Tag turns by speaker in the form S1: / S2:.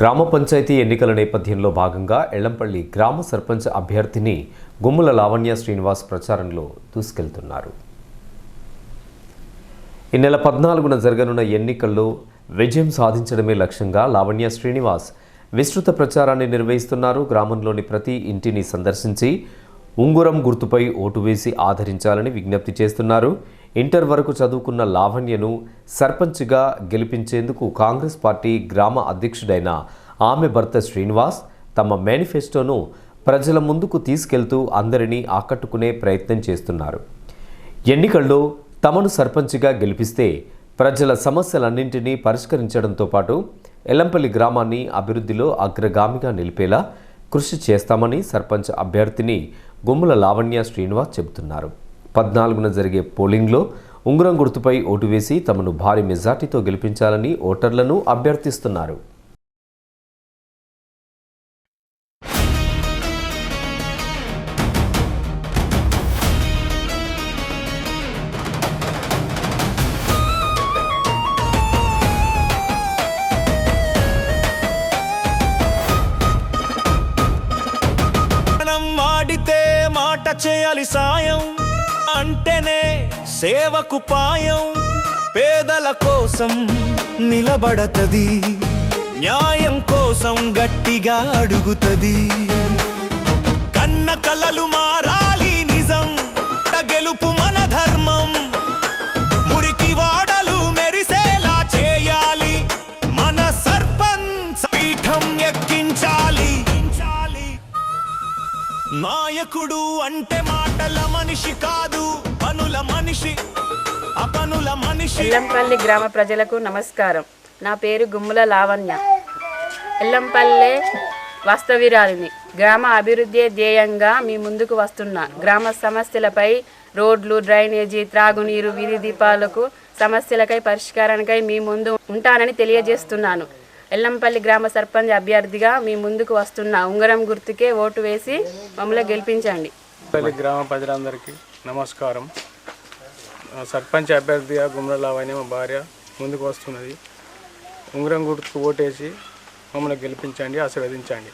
S1: గ్రామ పంచాయతీ ఎన్నికల నేపథ్యంలో భాగంగా ఎళ్ళంపల్లి గ్రామ సర్పంచ్ అభ్యర్థిని గుమ్ముల లావణ్య శ్రీనివాస్ ప్రచారంలో దూసుకెళ్తున్నారు. ఈ నెల పద్నాలుగున జరగనున్న ఎన్నికల్లో విజయం సాధించడమే లక్ష్యంగా లావణ్య శ్రీనివాస్ విస్తృత ప్రచారాన్ని నిర్వహిస్తున్నారు. గ్రామంలోని ప్రతి ఇంటిని సందర్శించి ఉంగురం గుర్తుపై ఓటు వేసి ఆదరించాలని విజ్ఞప్తి చేస్తున్నారు. ఇంటర్ వరకు చదువుకున్న లావణ్యను సర్పంచ్గా గెలిపించేందుకు కాంగ్రెస్ పార్టీ గ్రామ అధ్యక్షుడైన ఆమె భర్త శ్రీనివాస్ తమ మేనిఫెస్టోను ప్రజల ముందుకు తీసుకెళ్తూ అందరినీ ఆకట్టుకునే ప్రయత్నం చేస్తున్నారు. ఎన్నికల్లో తమను సర్పంచ్గా గెలిపిస్తే ప్రజల సమస్యలన్నింటినీ పరిష్కరించడంతో పాటు ఎల్లంపల్లి గ్రామాన్ని అభివృద్ధిలో అగ్రగామిగా నిలిపేలా కృషి చేస్తామని సర్పంచ్ అభ్యర్థిని గుమ్మల లావణ్య శ్రీనివాస్ చెబుతున్నారు. పద్నాలుగున జరిగే పోలింగ్లో ఉంగరం గుర్తుపై ఓటు వేసి తమను భారీ మెజార్టీతో గెలిపించాలని ఓటర్లను అభ్యర్థిస్తున్నారు.
S2: మనం వాడితే మాట చేయాలి సాయం. అంటేనే సేవకు పాయం పేదల కోసం నిలబడతది. న్యాయం కోసం గట్టిగా అడుగుతది. కన్న కలలు మారాలి నిజం. గెలుపు నాయకుడు అంటే మాటల మనిషి కాదు పనుల మనిషి అపనుల మనిషి.
S3: ఎల్లంపల్లి గ్రామ ప్రజలకు నమస్కారం. నా పేరు గుమ్ముల లావణ్య. ఎల్లంపల్లె వాస్తవిరాలిని గ్రామ అభివృద్ధి ధ్యేయంగా మీ ముందుకు వస్తున్నా గ్రామ సమస్యలపై రోడ్లు డ్రైనేజీ త్రాగునీరు వీధి దీపాలకు సమస్యలకై పరిష్కారానికై మీ ముందు ఉంటానని తెలియజేస్తున్నాను. ఎల్లంపల్లి గ్రామ సర్పంచ్ అభ్యర్థిగా మీ ముందుకు వస్తున్న ఉంగరం గుర్తుకే ఓటు వేసి మమ్మల్ని గెలిపించండి.
S4: పల్లి గ్రామ ప్రజలందరికీ నమస్కారం. సర్పంచ్ అభ్యర్థిగా గుమ్రలావని మా భార్య ముందుకు వస్తున్నది. ఉంగరం గుర్తుకు ఓటేసి మమ్మల్ని గెలిపించండి ఆశీర్వదించండి.